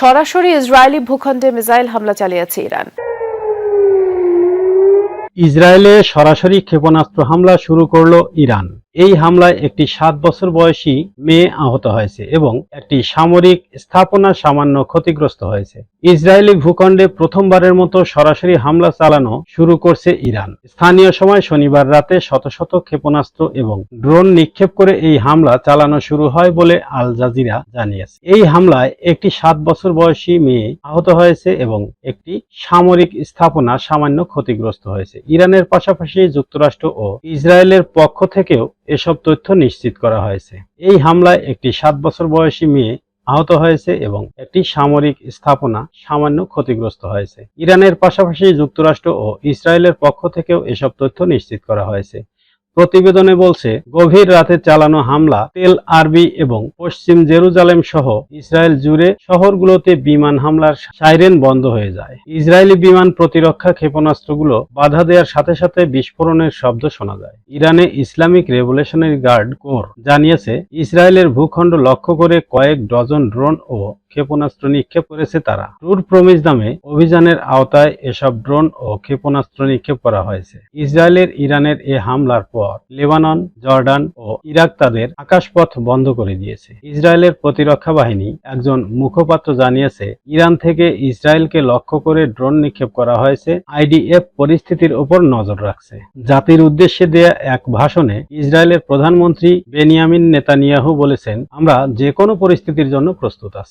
সরাসরি ইসরায়েলি ভূখণ্ডে মিসাইল হামলা চালিয়েছে ইরান। ইসরায়েলে সরাসরি ক্ষেপণাস্ত্র হামলা শুরু করল ইরান। এই হামলায় একটি সাত বছর বয়সী মেয়ে আহত হয়েছে এবং একটি সামরিক স্থাপনা সামান্য ক্ষতিগ্রস্ত হয়েছে। ইসরায়েলি ভূখণ্ডে প্রথমবারের মতো সরাসরি হামলা চালানো শুরু করছে ইরান। স্থানীয় সময় শনিবার রাতে শত শত ক্ষেপণাস্ত্র এবং ড্রোন নিক্ষেপ করে এই হামলা চালানো শুরু হয় বলে আল জাজিরা জানিয়েছে। এই হামলায় একটি সাত বছর বয়সী মেয়ে আহত হয়েছে এবং একটি সামরিক স্থাপনা সামান্য ক্ষতিগ্রস্ত হয়েছে। ইরানের পাশাপাশি যুক্তরাষ্ট্র ও ইসরায়েলের পক্ষ থেকেও এসব তথ্য নিশ্চিত করা হয়েছে। এই হামলায় একটি সাত বছর বয়সী মেয়ে আহত হয়েছে এবং একটি সামরিক স্থাপনা সামান্য ক্ষতিগ্রস্ত হয়েছে। ইরানের পাশাপাশি যুক্তরাষ্ট্র ও ইসরায়েলের পক্ষ থেকেও এসব তথ্য নিশ্চিত করা হয়েছে। প্রতিবেদনে বলছে, গভীর রাতে চালানো হামলা তেল আরবি এবং পশ্চিম জেরুজালেম সহ ইসরায়েল জুড়ে শহরগুলোতে বিমান হামলার সাইরেন বন্ধ হয়ে যায়। ইসরায়েলি বিমান প্রতিরক্ষা ক্ষেপণাস্ত্রগুলো বাধা দেওয়ার সাথে সাথে বিস্ফোরণের শব্দ শোনা যায়। ইরানে ইসলামিক রেভলিউশনারি গার্ড কোর জানিয়েছে, ইসরায়েলের ভূখণ্ড লক্ষ্য করে কয়েক ডজন ড্রোন ও ক্ষেপণাস্ত্র নিক্ষেপ করেছে তারা। ট্যুর প্রমিস নামে অভিযানের আওতায় এসব ড্রোন ও ক্ষেপণাস্ত্র নিক্ষেপ করা হয়েছে। ইসরায়েলের ইরানের এ হামলার পর লেবানন, জর্ডান ও ইরাক তাদের আকাশপথ বন্ধ করে দিয়েছে। ইসরায়েলের প্রতিরক্ষা বাহিনী একজন মুখপাত্র জানিয়েছে, ইরান থেকে ইসরায়েলকে লক্ষ্য করে ড্রোন নিক্ষেপ করা হয়েছে, আইডিএফ পরিস্থিতির উপর নজর রাখছে। জাতির উদ্দেশ্যে দেয়া এক ভাষণে ইসরায়েলের প্রধানমন্ত্রী বেনিয়ামিন নেতানিয়াহু বলেছেন, আমরা যে কোনো পরিস্থিতির জন্য প্রস্তুত আছি।